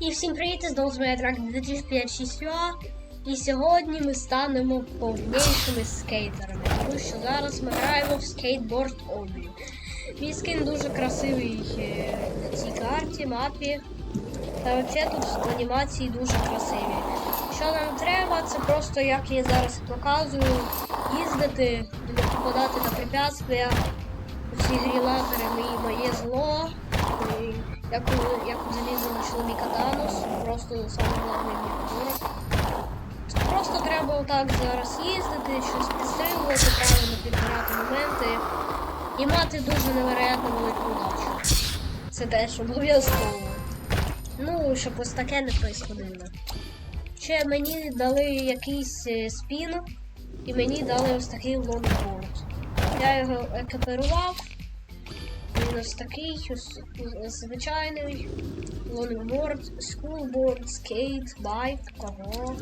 І всім привіт, знову з моя трак 2056 І сьогодні ми станемо повнішими скейтерами, тому що зараз ми граємо в скейтборд обі. Мій скін дуже красивий е, на цій карті, мапі. Та взагалі тут анімації дуже красиві. Що нам треба, це просто як я зараз показую, їздити, попадати на препятствия. Ці грі лазери мої моє зло. Як, як у залізного чоловіка Танос, просто саме головний ворог. Просто треба отак зараз їздити, щось підстрілювати, правильно підбирати моменти і мати дуже невероятно велику удачу. Це теж обов'язково. Ну, щоб ось таке не происходило. Ще мені дали якийсь е, спін, і мені дали ось такий лонгборд. Я його екіпірував. Він ось такий, звичайний лонгборд, скулборд, скейт, байк, кого.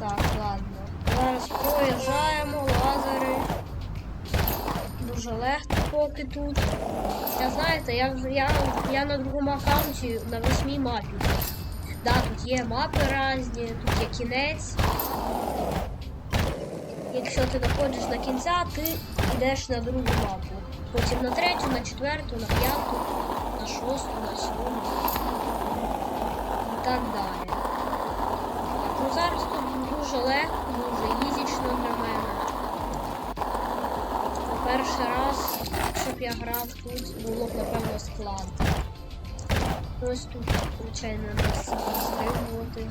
Так, ладно. Зараз проїжджаємо, лазери. Дуже легко поки тут. Я знаєте, я, я, я на другому аккаунті на восьмій мапі. Да, тут є мапи різні, тут є кінець. Якщо ти доходиш до кінця, ти йдеш на другу мапу. Потім на третю, на четверту, на п'яту, на шосту, на сьому. І так далі. Так, ну зараз тут дуже легко, дуже ізічно для мене. Перший раз, щоб я грав тут, було б напевно складно. Ось тут, звичайно, нас стрибувати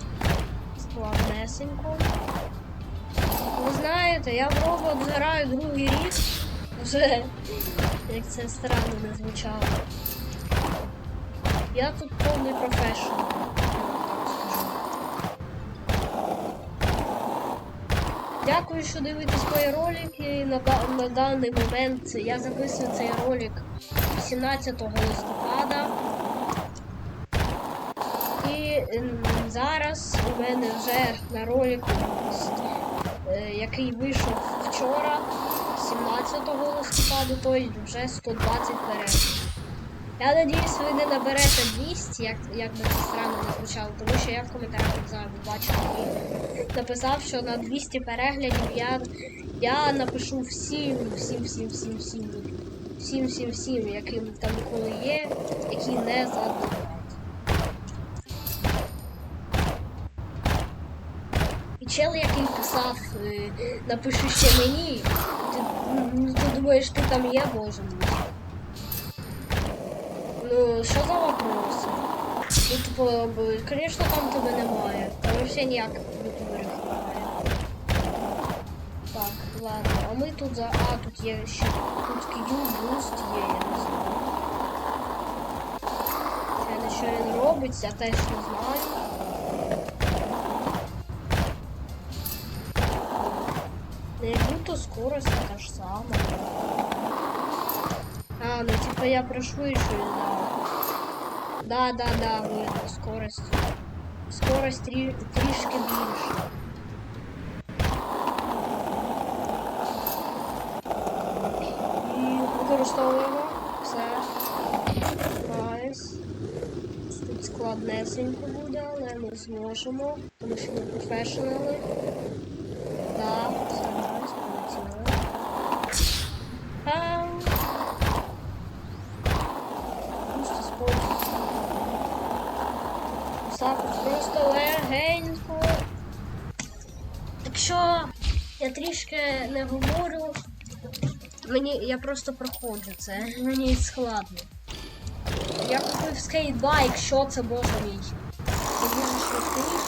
складнесенько. Ви знаєте, я в робот граю другий рік. Вже як це странно не звучало. Я тут повний скажу. Дякую, що дивитесь мої ролики. На, на даний момент я записую цей ролик 17 листопада. І ем, зараз у мене вже на ролику, е, який вийшов вчора, 17 листопада, тобто вже 120 переглядів. Я надіюсь, ви не наберете 200, як, як би це странно не звучало, тому що я в коментарях ви і написав, що на 200 переглядів я, я напишу всім, всім, всім, всім, всім, всім, всім, всім, яким там коли є, які не задоволені. І чел, який писав, е, напиши ще мені, ну, ти думаєш, ти там є, боже мій. Ну, що за вопроси? Ну, типу, звісно, там тебе немає. Там взагалі ніяк ютуберів немає. Так, ладно, а ми тут за. А, тут є ще. Тут Q буст я не знаю. Що він робить, я теж не знаю. Скорость така ж сама. А, ну типа я пришвидшую, да. Да, да, да, видно, скорость. Скорость трі, трішки більше. І використовуємо все. Найс. Тут складнесенько буде, але ми зможемо, тому що ми професіонали. Так, все найс, полетіли. Ам. Просто спорту. Так, просто легенько. Якщо я трішки не говорю, мені я просто проходжу це. Мені складно. Я купив скейтбайк, що це боже мій. Він дуже швидкий.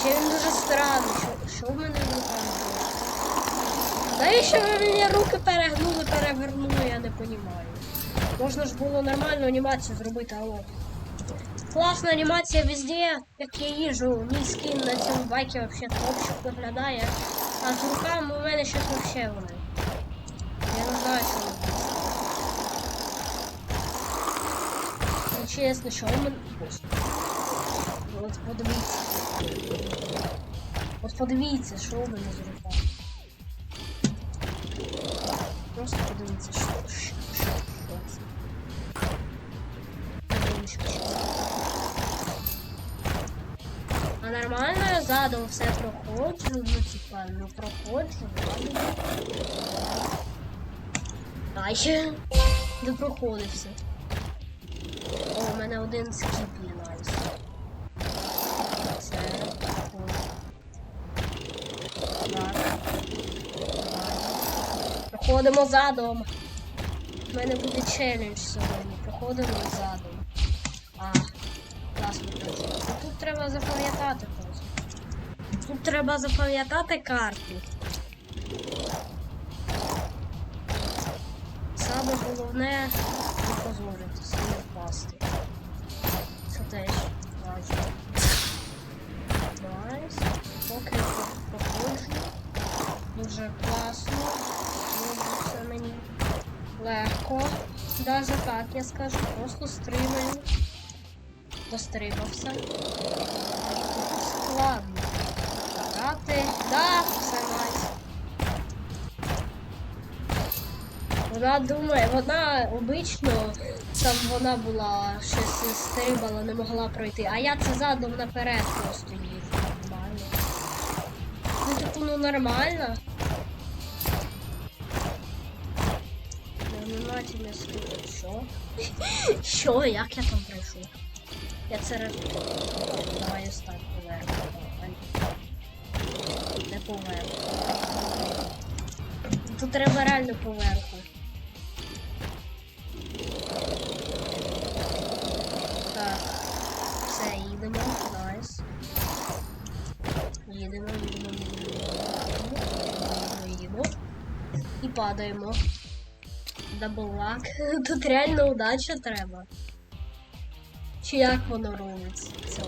Ще він дуже странний. Що, що в мене в руках було? Навіщо ви мені руки перегнули, перевернули, я не розумію. Можна ж було нормальну анімацію зробити, алло. Класна анімація везде, як я їжу, мій скін на цьому байкі вообще топчик виглядає. А з руками у мене щось вообще вони. Я не знаю, що. Ну, чесно, що у мене. От подивіться. От подивіться, що у мене з руками. Просто подивіться, що, задом все проходжу, ну типа, ну проходжу, ладно. Ще не проходився. О, у мене один скіп є найс. Це. о. Проходимо задом. У мене буде челендж сьогодні. Проходимо задом. А, класно. Тут треба запам'ятати. Треба запам'ятати карту. Саме головне не позоритися, не впасти. Це теж важливо. Найс. Поки про- проходжу. Дуже класно. Дуже все мені легко. Даже так я скажу, просто стримаю. Достримався. Складно. Грати. Да, все найс. Вона думає, вона обично там вона була щось стрибала, не могла пройти. А я це задом наперед просто їжджу. Нормально. Ну типу, ну нормально. Внимательно слухай, що? Що? Як я там пройшов? Я це. Давай ось так поверху. Не поверху. Тут треба реально поверху. Так. Все, їдемо. Найс. Їдемо, їдемо, їдемо. Їдемо, їдемо. І падаємо. Дабллак. Тут реально удача треба. Чи як воно робиться? Це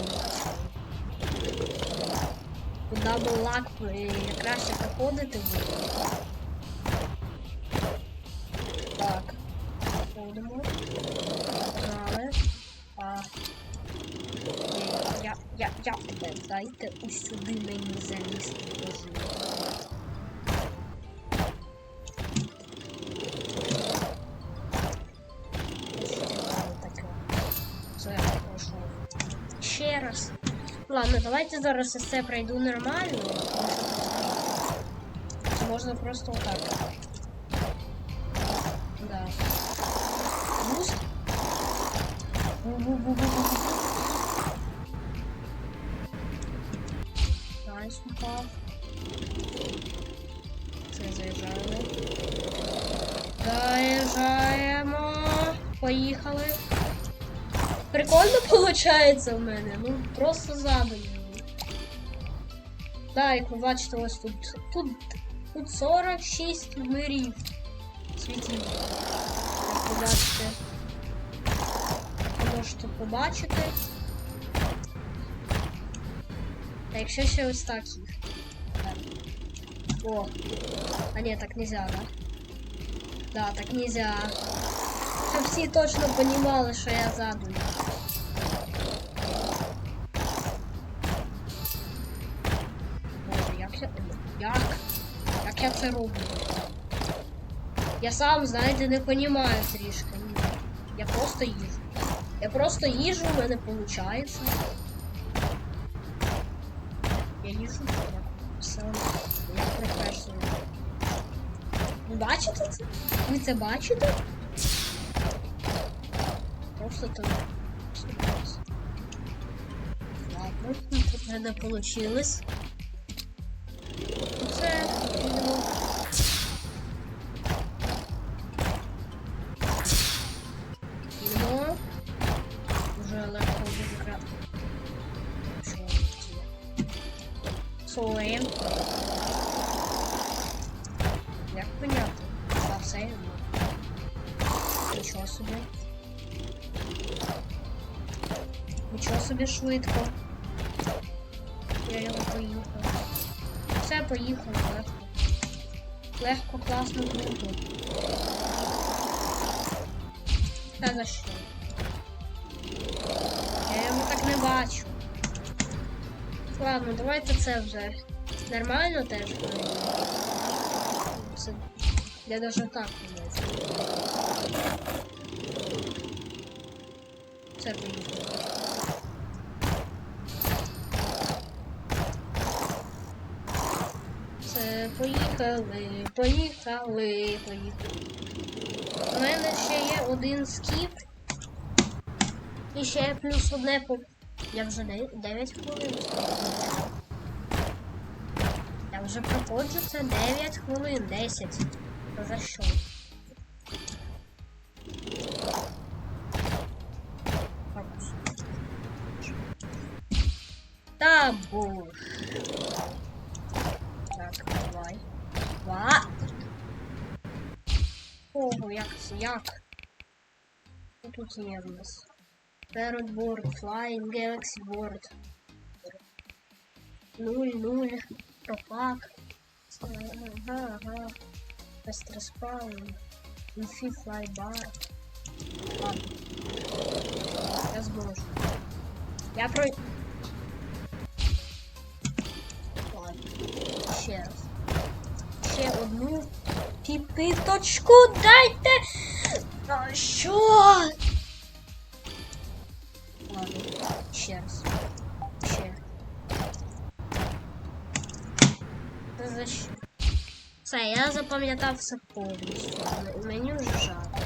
удача. лак е, краще проходити буде. Так. Ходимо. Погнали. Так. Е, Я, я, я, е, дайте ось сюди мені залізти можливо. Ладно, давайте зараз все пройду нормально. Чи Можна просто отак. Да. Буст. Найс упав. Це заїжджаємо. Заїжджаємо. Поїхали. Прикольно получається в мене. Ну, просто задумно. Так, як ви бачите, ось тут. Тут, тут 46 мирів. Світів. Як ви бачите. Ви можете побачити. А якщо ще ось так їх. Так. О. А ні, так нельзя, да? Да, так нельзя. Щоб всі точно понімали, що я задумав. Я. Як? Як я це роблю? Я сам, знаєте, не понімаю трішки. Я просто їжу. Я просто їжу, в мене виходить. Я їжу, я все. Я професію. Ви бачите це? Ви це бачите? Просто там. Ладно, тут в мене собі. Нічого собі швидко. Я його поїхав. Все, поїхав, легко. Легко, класно, круто. Та за що? Я його так не бачу. Ладно, давайте це вже нормально теж. Це... Я даже так не знаю. Це поїхали. Це поїхали, поїхали, поїхали. У мене ще є один скіп. І ще плюс одне по. Я вже 9 хвилин. Я вже проходжу це 9 хвилин, 10. За що? Буш. Так, давай. Два. Ого, як це, як? Тут є в нас? Parrot board, Flying Galaxy board. 0, 0, пропак. Ага, ага. Быстро спаун. Инфи флай бар. Ладно. Я зможу. Я про... Ще раз. Одну підпиточку дайте! А що? Ладно, ще раз. Ще. За що? Все, я запам'ятав все повністю. Мені вже жарко.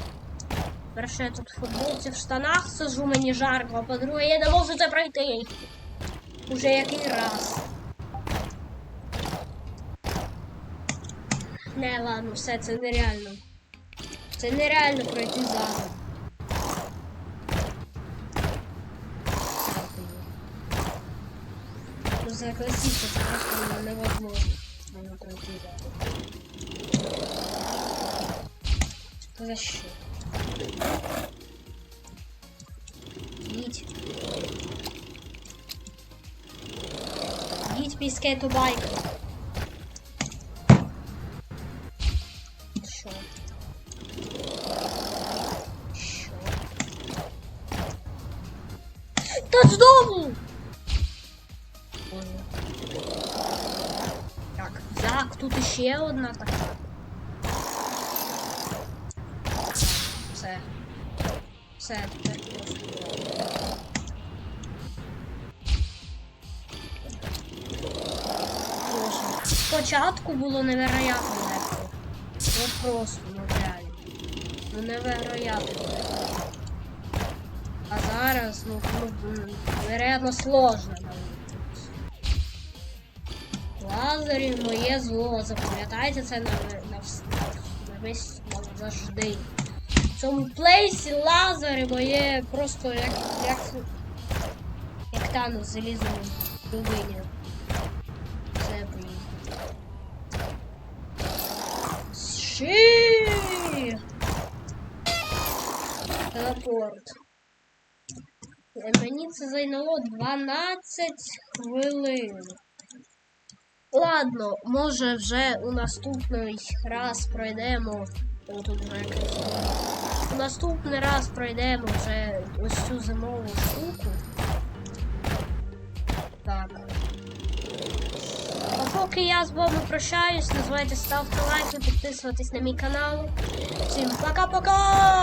Перше, я тут в футболці в штанах сижу, мені жарко, а по-друге, я не можу це пройти. Уже який раз. Не, ладно, все, це нереально. Це нереально пройти заново. Ну, согласиться, это просто невозможно. Надо пройти заново. За що? Їдь. Їдь мій скейтобайк. Іще одна така. Все. Все, тепер. Спочатку було невероятно легко. От просто, ну реально. Ну невероятно легко. А зараз, ну, ну, ну сложно научитися. Лазарів моє зло. Запам'ятайте це на, на, на весь завжди. В цьому плейсі лазери моє просто як як, як тану з залізною дубині. Це. Ши! Телепорт. Е, Мені це зайняло 12 хвилин. Ладно, може вже у наступний раз пройдемо. О, тут вже. У наступний раз пройдемо вже ось цю зимову штуку. Так. А поки я з вами прощаюсь, не забувайте ставити лайки, підписуватись на мій канал. Всім пока-пока!